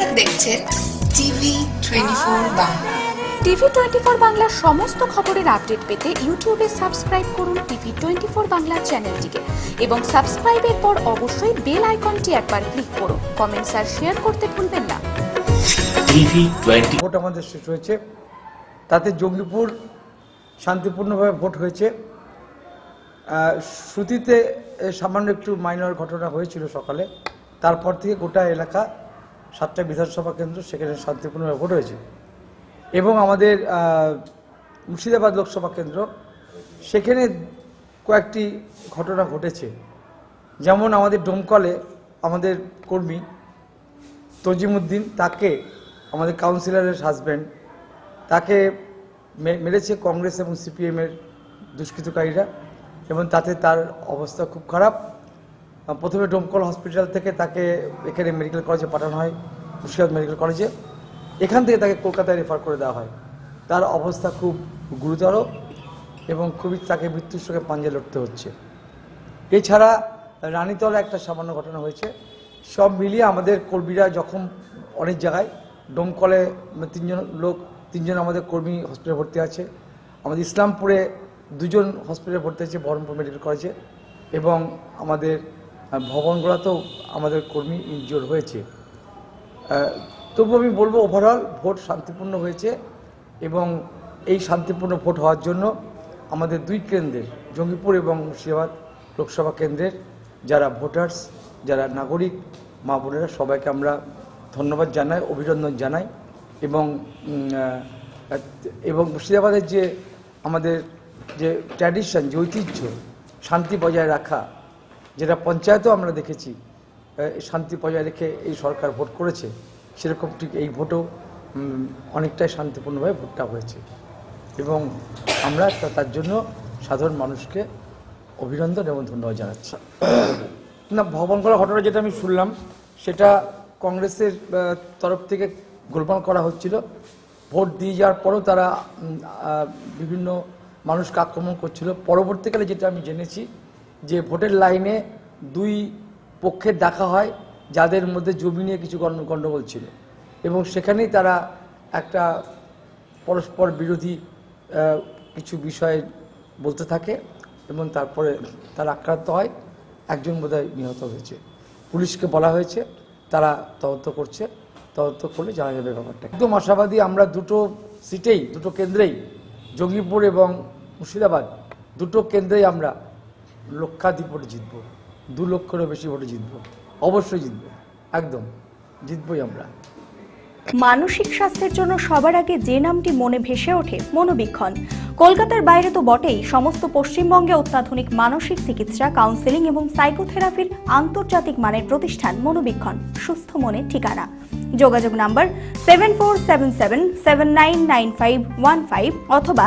আপনারা দেখছেন TV twenty four Bangla. TV twenty four বাংলার সমস্ত খবরের আপডেট পেতে ইউটিউবে সাবস্ক্রাইব করুন টিভি টোয়েন্টি ফোর বাংলা চ্যানেলটিকে এবং সাবস্ক্রাইবের পর অবশ্যই বেল আইকনটি একবার ক্লিক করুন। কমেন্টস আর শেয়ার করতে ভুলবেন না। টিভি টোয়েন্টি ভোট আমাদের শেষ হয়েছে। তাতে জঙ্গিপুর শান্তিপূর্ণভাবে ভোট হয়েছে। শ্রুতিতে সামান্য একটু মাইনর ঘটনা হয়েছিল সকালে। তারপর থেকে গোটা এলাকা সাতটা বিধানসভা কেন্দ্র, সেখানে শান্তিপূর্ণভাবে ভোট হয়েছে। এবং আমাদের মুর্শিদাবাদ লোকসভা কেন্দ্র, সেখানে কয়েকটি ঘটনা ঘটেছে। যেমন আমাদের ডোমকলে আমাদের কর্মী তজিমুদ্দিন, তাকে আমাদের কাউন্সিলরের হাজব্যান্ড তাকে মেরেছে কংগ্রেস এবং সিপিএমের দুষ্কৃতকারীরা এবং তাতে তার অবস্থা খুব খারাপ। প্রথমে ডোমকল হসপিটাল থেকে তাকে এখানে মেডিকেল কলেজে পাঠানো হয়, মুর্শিদাবাদ মেডিকেল কলেজে। এখান থেকে তাকে কলকাতায় রেফার করে দেওয়া হয়। তার অবস্থা খুব গুরুতর এবং খুবই তাকে মৃত্যুর সঙ্গে পাঞ্জা লড়তে হচ্ছে। এছাড়া রানীতলা একটা সামান্য ঘটনা হয়েছে। সব মিলিয়ে আমাদের কর্মীরা যখন অনেক জায়গায়। ডোমকলে তিনজন লোক, তিনজন আমাদের কর্মী হসপিটালে ভর্তি আছে। আমাদের ইসলামপুরে দুজন হসপিটালে ভর্তি আছে, বহরমপুর মেডিকেল কলেজে এবং আমাদের আহ, ভবনগুলোতেও আমাদের কর্মী ইনজিওর হয়েছে। তবু আমি বলব ওভারঅল ভোট শান্তিপূর্ণ হয়েছে এবং এই শান্তিপূর্ণ ভোট হওয়ার জন্য আমাদের দুই কেন্দ্রের জঙ্গিপুর এবং মুর্শিদাবাদ লোকসভা কেন্দ্রের যারা ভোটার্স যারা নাগরিক মা বোনেরা সবাইকে আমরা ধন্যবাদ জানাই অভিনন্দন জানাই এবং এবং মুর্শিদাবাদের যে আমাদের যে ট্র্যাডিশন যে ঐতিহ্য শান্তি বজায় রাখা যেটা পঞ্চায়েতেও আমরা দেখেছি শান্তি বজায় রেখে এই সরকার ভোট করেছে, সেরকম ঠিক এই ভোটও অনেকটাই শান্তিপূর্ণভাবে ভোটটা হয়েছে। এবং আমরা তার জন্য সাধারণ মানুষকে অভিনন্দন এবং ধন্যবাদ জানাচ্ছি। না, ভবন করা ঘটনা যেটা আমি শুনলাম, সেটা কংগ্রেসের তরফ থেকে গোলমাল করা হচ্ছিল। ভোট দিয়ে যাওয়ার পরও তারা বিভিন্ন মানুষকে আক্রমণ করছিল। পরবর্তীকালে যেটা আমি জেনেছি যে ভোটের লাইনে দুই পক্ষের দেখা হয়, যাদের মধ্যে জমি নিয়ে কিছু গণ্ড- গণ্ডগোল ছিল। এবং সেখানেই তারা একটা পরস্পর বিরোধী কিছু বিষয়ে বলতে থাকে এবং তারপরে তারা আক্রান্ত হয়। একজন বোধহয় নিহত হয়েছে। পুলিশকে বলা হয়েছে, তারা তদন্ত করছে। তদন্ত করলে জানা যাবে ব্যাপারটা। একদম আশাবাদী আমরা দুটো সিটেই, দুটো কেন্দ্রেই, জঙ্গিপুর এবং মুর্শিদাবাদ, দুটো কেন্দ্রেই আমরা লক্ষাধিক ভোটে জিতবো, দু লক্ষেরও বেশি ভোটে জিতবো, অবশ্যই জিতবো, একদম, জিতবই আমরা। মানসিক স্বাস্থ্যের জন্য সবার আগে যে নামটি মনে ভেসে ওঠে, মনোবীক্ষণ। কলকাতার বাইরে তো বটেই, সমস্ত পশ্চিমবঙ্গে অত্যাধুনিক মানসিক চিকিৎসা কাউন্সেলিং এবং সাইকোথেরাপির আন্তর্জাতিক মানের প্রতিষ্ঠান, মনোবীক্ষণ, সুস্থ মনের ঠিকানা। যোগাযোগ number seven four seven seven seven nine nine five one five অথবা